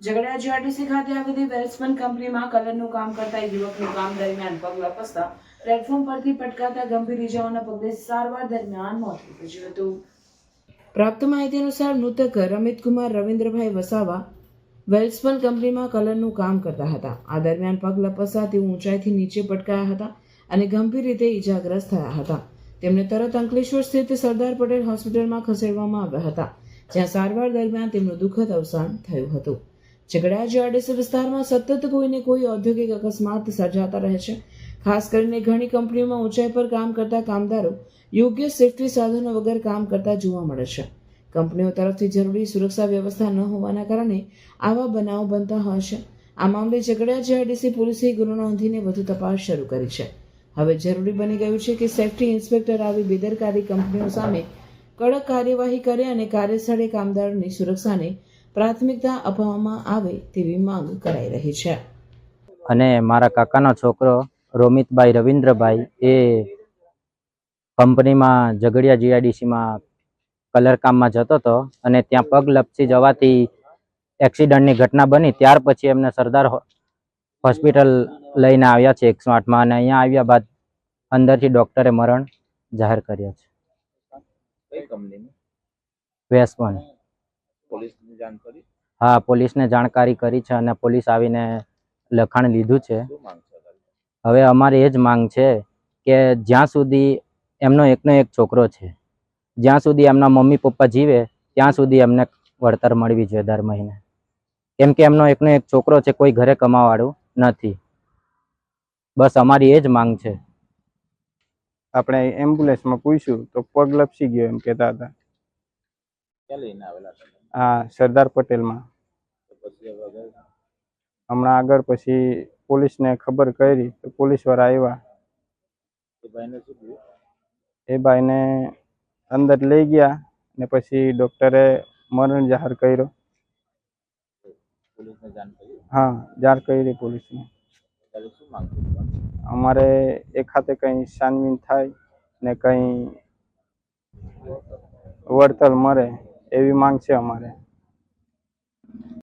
ઝઘડિયા જીઆરટીસી ખાતે આવેલી વેલ્સમેન કંપનીમાં કલરનું કામ કરતા યુવકનું કામ દરમિયાન પગ લપસતા પ્લેટફોર્મ પરથી પટકાતા ગંભીર ઇજાઓના પગલે સારવાર દરમિયાન મોત નીપજ્યું હતું. પ્રાપ્ત માહિતી અનુસાર મૃતક રમિતકુમાર રવિન્દ્રભાઈ વસાવા વેલ્સપન કંપનીમાં કલરનું કામ કરતા હતા. આ દરમિયાન પગ લપસતા તેઓ ઊંચાઈથી નીચે પટકાયા હતા અને ગંભીર રીતે ઈજાગ્રસ્ત થયા હતા. તેમને તરત અંકલેશ્વર સ્થિત સરદાર પટેલ હોસ્પિટલમાં ખસેડવામાં આવ્યા હતા, જ્યાં સારવાર દરમિયાન તેમનું દુઃખદ અવસાન થયું હતું. ઝઘડા જીઆરડીસી વિસ્તારમાં સતત કોઈને કોઈ ઔદ્યોગિક અકસ્માત સર્જાતા રહે છે. ખાસ કરીને ઘણી કંપનીઓમાં ઊંચાઈ પર કામ કરતા કામદારો યોગ્ય સેફ્ટી સાધનો વગર કામ કરતા જોવા મળે છે. કંપનીઓ તરફથી જરૂરી સુરક્ષા વ્યવસ્થા ન હોવાના કારણે આવા બનાવો બનતા હોય છે. આ મામલે ઝઘડા જીઆરડીસી પોલીસે ગુનો નોંધીને વધુ તપાસ શરૂ કરી છે. હવે જરૂરી બની ગયું છે કે સેફ્ટી ઇન્સ્પેક્ટર આવી બેદરકારી કંપનીઓ સામે કડક કાર્યવાહી કરે અને કાર્યસ્થળે કામદારોની સુરક્ષાને પ્રાથમિકતા અપાવવામાં આવે તેવી માંગ કરાઈ રહી છે. અને મારા કાકાનો છોકરો રોમિતભાઈ રવિન્દ્રભાઈ એ કંપનીમાં ઝઘડિયા જીઆઈડીસીમાં કલર કામમાં જતો હતો અને ત્યાં પગ લપસી જવાથી એક્સિડન્ટની ઘટના બની. ત્યાર પછી એમને સરદાર હોસ્પિટલ લઈને આવ્યા છે એકસો આઠમાં અને અહીંયા આવ્યા બાદ અંદરથી ડૉક્ટરે મરણ જાહેર કર્યા છે. પોલીસની જાણ કરી? હા પોલીસને જાણકારી કરી છે અને પોલીસ આવીને લખાણ લીધું છે? હવે અમારી એ જ માંગ છે કે જ્યાં સુધી એમનો એકનો એક છોકરો છે જ્યાં સુધી એમના મમ્મી પપ્પા જીવે ત્યાં સુધી એમને વળતર મળવી જોઈએ દર મહિને. કેમ કે એમનો એકનો એક છોકરો છે કોઈ ઘરે કમાવાળું નથી. બસ અમારી એ જ માંગ છે. આપણે એમ્બ્યુલન્સમાં પૂછ્યું તો પગ લપસી ગયો એમ કહેતા હતા ક્યાં લઈને આવેલા તમે હા સરદાર પટેલમાં. હમણાં આગળ પછી પોલીસને ખબર કરી તો પોલીસવાળા આવ્યા. એ ભાઈને અંદર લઈ ગયા ને પછી ડૉક્ટરે મરણ જાહેર કર્યો. હા જાહેર કરી પોલીસને? અમારે એ ખાતે કંઈ છાનબીન થાય ને કંઈ વળતર મળે. એવી માંગ છે અમારે.